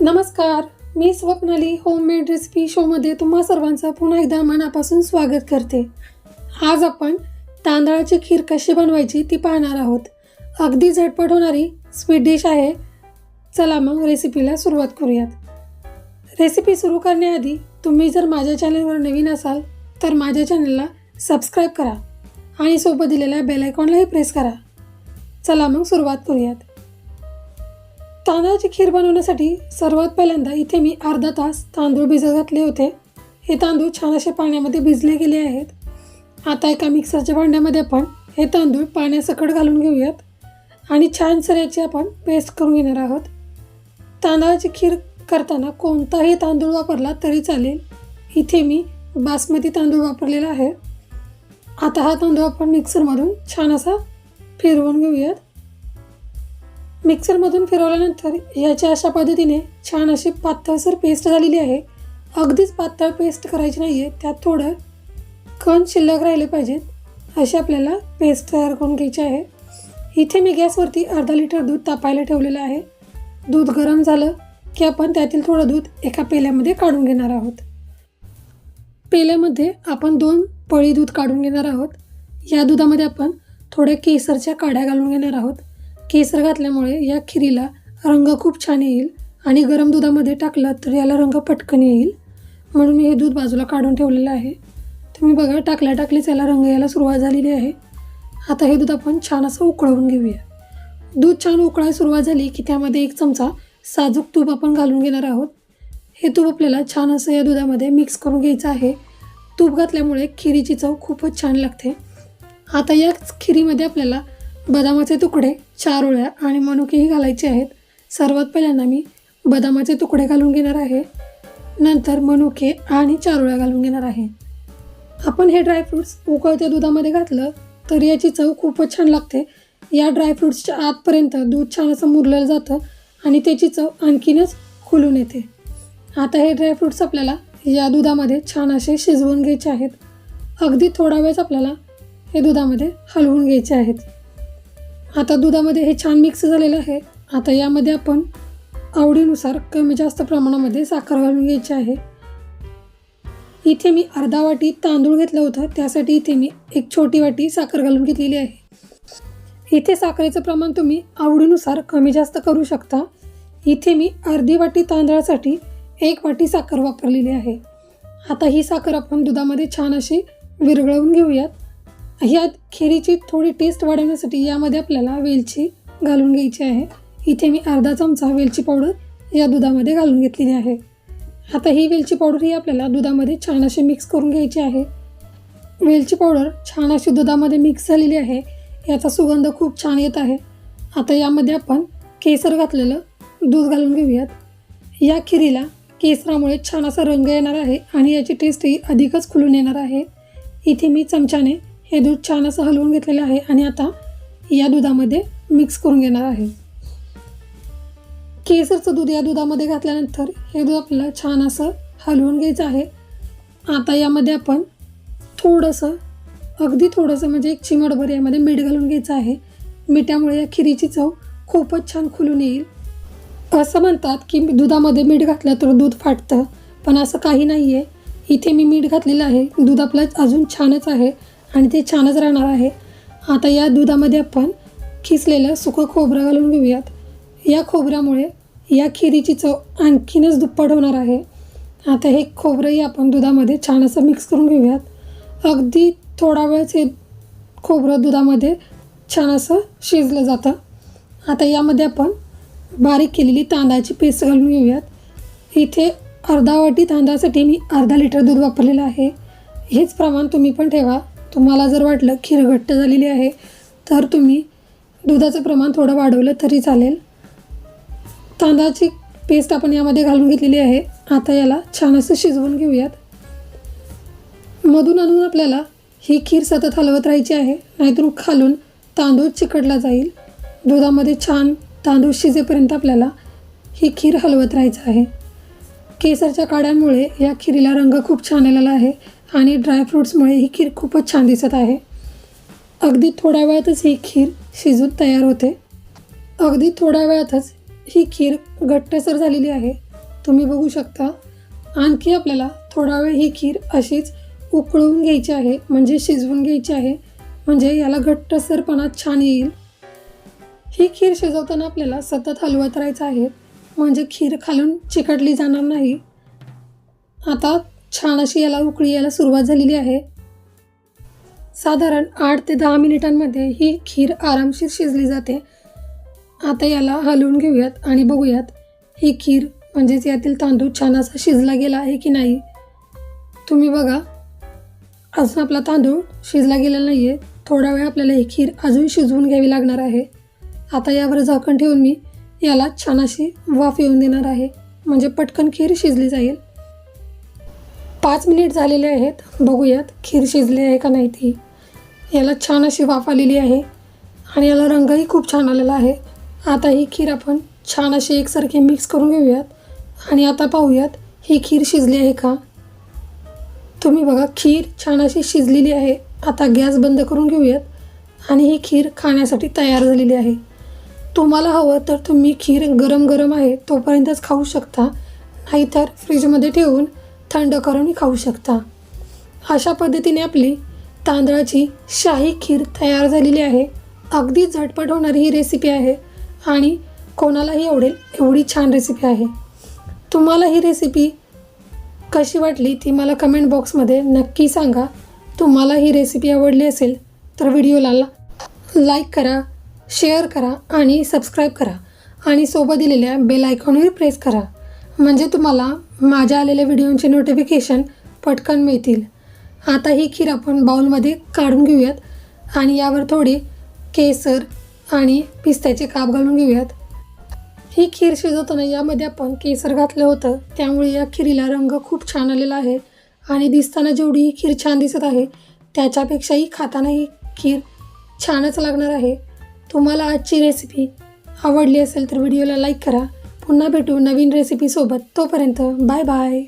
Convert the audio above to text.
नमस्कार मी Swapnali homemade recipe शोमध्ये तुम्हा सर्वांचं पुन्हा एकदा मनापासून स्वागत करते. आज आपण तांदळाची खीर कशी बनवायची ती पाहणार आहोत. अगदी झटपट होणारी स्वीट डिश आहे. चला मग रेसिपीला सुरुवात करूयात. रेसिपी सुरू करण्याआधी तुम्ही जर माझ्या चॅनलवर नवीन असाल तर माझ्या चॅनलला सबस्क्राईब करा आणि सोबत दिलेल्या बेलायकॉनलाही प्रेस करा. चला मग सुरुवात करूयात. तांदळाची खीर बनवण्यासाठी सर्वात पहिल्यांदा इथे मी अर्धा तास तांदूळ भिजत घातले होते. हे तांदूळ छान असे पाण्यामध्ये भिजले गेले आहेत. आता एका मिक्सरच्या भांड्यामध्ये आपण हे तांदूळ पाण्यासकट घालून घेऊयात आणि छान सर याची आपण पेस्ट करून घेणार आहोत. तांदळाची खीर करताना कोणताही तांदूळ वापरला तरी चालेल. इथे मी बासमती तांदूळ वापरलेला आहे. आता हा तांदूळ आपण मिक्सरमधून छान असा फिरवून घेऊयात. मिक्सरमधून फिरवल्यानंतर याच्या अशा पद्धतीने छान अशी पातळसर पेस्ट झालेली आहे. अगदीच पातळ पेस्ट करायची नाही आहे त्यात थोडं कण शिल्लक राहिले पाहिजेत अशी आपल्याला पेस्ट तयार करून घ्यायची आहे. इथे मी गॅसवरती अर्धा लिटर दूध तापायला ठेवलेलं आहे. दूध गरम झालं की आपण त्यातील थोडं दूध एका पेल्यामध्ये काढून घेणार आहोत. पेल्यामध्ये आपण दोन पळी दूध काढून घेणार आहोत. या दुधामध्ये आपण थोड्या केसरच्या काड्या घालून घेणार आहोत. केसर घातल्यामुळे या खिरीला रंग खूप छान येईल आणि गरम दुधामध्ये टाकलं तर याला रंग पटकन येईल. म्हणून मी हे दूध बाजूला काढून ठेवलेलं आहे. तुम्ही बघा टाकल्या टाकलीच याला रंग यायला सुरुवात झालेली आहे. आता हे दूध आपण छान असं उकळवून घेऊया. दूध छान उकळायला सुरुवात झाली की त्यामध्ये एक चमचा साजूक तूप आपण घालून घेणार आहोत. हे तूप आपल्याला छान असं या दुधामध्ये मिक्स करून घ्यायचं आहे. तूप घातल्यामुळे खिरीची चव खूपच छान लागते. आता या खिरीमध्ये आपल्याला बदामाचे तुकडे चार ओळ्या आणि मनुकेही घालायचे आहेत. सर्वात पहिल्यांदा मी बदामाचे तुकडे घालून घेणार आहे. नंतर मनुके आणि चारोळ्या घालून घेणार आहे. आपण हे ड्रायफ्रूट्स उकळत्या दुधामध्ये घातलं तर याची चव खूपच छान लागते. या ड्रायफ्रूट्सच्या आतपर्यंत दूध छान असं मुरलेलं जातं आणि त्याची चव आणखीनच खुलून येते. आता हे ड्रायफ्रूट्स आपल्याला या दुधामध्ये छान असे शिजवून घ्यायचे आहेत. अगदी थोडा वेळच आपल्याला हे दुधामध्ये हलवून घ्यायचे आहेत. आता दुधामध्ये हे छान मिक्स झालेलं आहे. आता यामध्ये आपण आवडीनुसार कमी जास्त प्रमाणामध्ये साखर घालून घ्यायची आहे. इथे मी अर्धा वाटी तांदूळ घेतलं होतं. त्यासाठी इथे मी एक छोटी वाटी साखर घालून घेतलेली आहे. इथे साखरेचं प्रमाण तुम्ही आवडीनुसार कमी जास्त करू शकता. इथे मी अर्धी वाटी तांदळासाठी एक वाटी साखर वापरलेली आहे. आता ही साखर आपण दुधामध्ये छान अशी विरघळवून घेऊयात. ह्या खिरीची थोडी टेस्ट वाढवण्यासाठी यामध्ये आपल्याला वेलची घालून घ्यायची आहे. इथे मी अर्धा चमचा वेलची पावडर या दुधामध्ये घालून घेतलेली आहे. आता ही वेलची पावडर ही आपल्याला दुधामध्ये छान अशी मिक्स करून घ्यायची आहे. वेलची पावडर छान अशी दुधामध्ये मिक्स झालेली आहे. याचा सुगंध खूप छान येत आहे. आता यामध्ये आपण केसर घातलेलं दूध घालून घेऊयात. या खिरीला केसरामुळे छान असा रंग येणार आहे आणि याची टेस्टही अधिकच खुलून येणार आहे. इथे मी चमच्याने हे दूध छान असं हलवून घेतलेलं आहे आणि आता या दुधामध्ये मिक्स करून घेणार आहे. केसरचं दूध या दुधामध्ये घातल्यानंतर हे दूध आपल्याला छान असं हलवून घ्यायचं आहे. आता यामध्ये आपण थोडंसं अगदी थोडंसं म्हणजे एक चिमटभर यामध्ये मीठ घालून घ्यायचं आहे. मिठामुळे या खिरीची चव खूपच छान खुलून येईल. असं म्हणतात की दुधामध्ये मीठ घातलं तर दूध फाटतं पण असं काही नाही आहे इथे मी मीठ घातलेलं आहे. दूध आपलं अजून छानच आहे. आणि ते छानच राहणार आहे. आता या दुधामध्ये आपण खिसलेलं सुकं खोबरं घालून घेऊयात. या खोबऱ्यामुळे या खिरीची चव आणखीनच दुप्पट होणार आहे. आता हे खोबरंही आपण दुधामध्ये छान असं मिक्स करून घेऊयात. अगदी थोडा वेळच हे खोबरं दुधामध्ये छान असं शिजलं जातं. आता यामध्ये आपण बारीक केलेली तांदळाची पेस्ट घालून घेऊयात. इथे अर्धा वाटी तांदळासाठी मी अर्धा लिटर दूध वापरलेलं आहे. हेच प्रमाण तुम्ही पण ठेवा. तुम्हाला जर वाटलं खीर घट्ट झालेली आहे तर तुम्ही दुधाचं प्रमाण थोडं वाढवलं तरी चालेल. तांदळाची पेस्ट आपण यामध्ये घालून घेतलेली आहे. आता याला छान असं शिजवून घेऊयात. मधून आणून आपल्याला ही खीर सतत हलवत राहायची आहे नाहीतर खालून तांदूळ चिकटला जाईल. दुधामध्ये छान तांदूळ शिजेपर्यंत आपल्याला ही खीर हलवत राहायचं आहे. केसरच्या काड्यांमुळे या खिरीला रंग खूप छान आलेला आहे. आणि ड्रायफ्रूट्समुळे ही खीर खूपच छान दिसत आहे. अगदी थोड्या वेळातच ही खीर शिजून तयार होते. अगदी थोड्या वेळातच ही खीर घट्टसर झालेली आहे. तुम्ही बघू शकता आणखी आपल्याला थोडा वेळ ही खीर अशीच उकळून घ्यायची आहे म्हणजे शिजवून घ्यायची आहे म्हणजे याला घट्टसरपणा छान येईल. ही खीर शिजवताना आपल्याला सतत हलवत राहायचं आहे म्हणजे खीर खालून चिकटली जाणार नाही. आता छान अशी याला उकळी यायला सुरुवात झालेली आहे. साधारण आठ ते दहा मिनिटांमध्ये ही खीर आरामशीर शिजली जाते. आता याला हलवून घेऊयात आणि बघूयात ही खीर म्हणजेच यातील तांदूळ छान असा शिजला गेला आहे की नाही. तुम्ही बघा अजून आपला तांदूळ शिजला गेलेला नाही आहे थोडा वेळ आपल्याला ही खीर अजून शिजवून घ्यावी लागणार आहे. आता यावर झाकण ठेवून मी याला छान अशी वाफ येऊन देणार आहे. म्हणजे पटकन खीर शिजली जाईल. पाच मिनिट झालेले आहेत. बघूयात खीर शिजली आहे का नाही ती. याला छान अशी वाफ आलेली आहे. आणि याला रंगही खूप छान आलेला आहे. आता ही खीर आपण छान अशी एकसारखी मिक्स करून घेऊयात. आणि आता पाहूयात ही खीर शिजली आहे का. तुम्ही बघा खीर छान अशी शिजलेली आहे. आता गॅस बंद करून घेऊयात. आणि ही खीर खाण्यासाठी तयार झालेली आहे. तुम्हाला हवं तर तुम्ही खीर गरम गरम आहे तोपर्यंतच खाऊ शकता. नाहीतर फ्रीजमध्ये ठेवून थंड करूनही खाऊ शकता. अशा पद्धतीने आपली तांदळाची शाही खीर तयार झालेली आहे. अगदी झटपट होणारी ही रेसिपी आहे आणि कोणालाही आवडेल एवढी छान रेसिपी आहे. तुम्हाला ही रेसिपी कशी वाटली ती मला कमेंट बॉक्समध्ये नक्की सांगा. तुम्हाला ही रेसिपी आवडली असेल तर व्हिडिओला लाईक करा शेअर करा आणि सबस्क्राईब करा. आणि सोबत दिलेल्या बेल आयकॉनवर प्रेस करा. म्हणजे तुम्हाला माझ्या आलेल्या व्हिडिओचे नोटिफिकेशन पटकन मिळतील. आता ही खीर आपण बाउलमध्ये काढून घेऊयात आणि यावर थोडी केसर आणि पिस्त्याचे काप घालून घेऊयात. ही खीर शिजवताना यामध्ये आपण केसर घातलं होतं. त्यामुळे या खिरीला रंग खूप छान आलेला आहे आणि दिसताना जेवढी ही खीर छान दिसत आहे त्याच्यापेक्षाही खाताना ही खीर छानच लागणार आहे. तुम्हाला आजची रेसिपी आवडली असेल तर व्हिडिओला लाईक करा. पुन्हा भेटू नवीन रेसिपीसोबत तोपर्यंत बाय बाय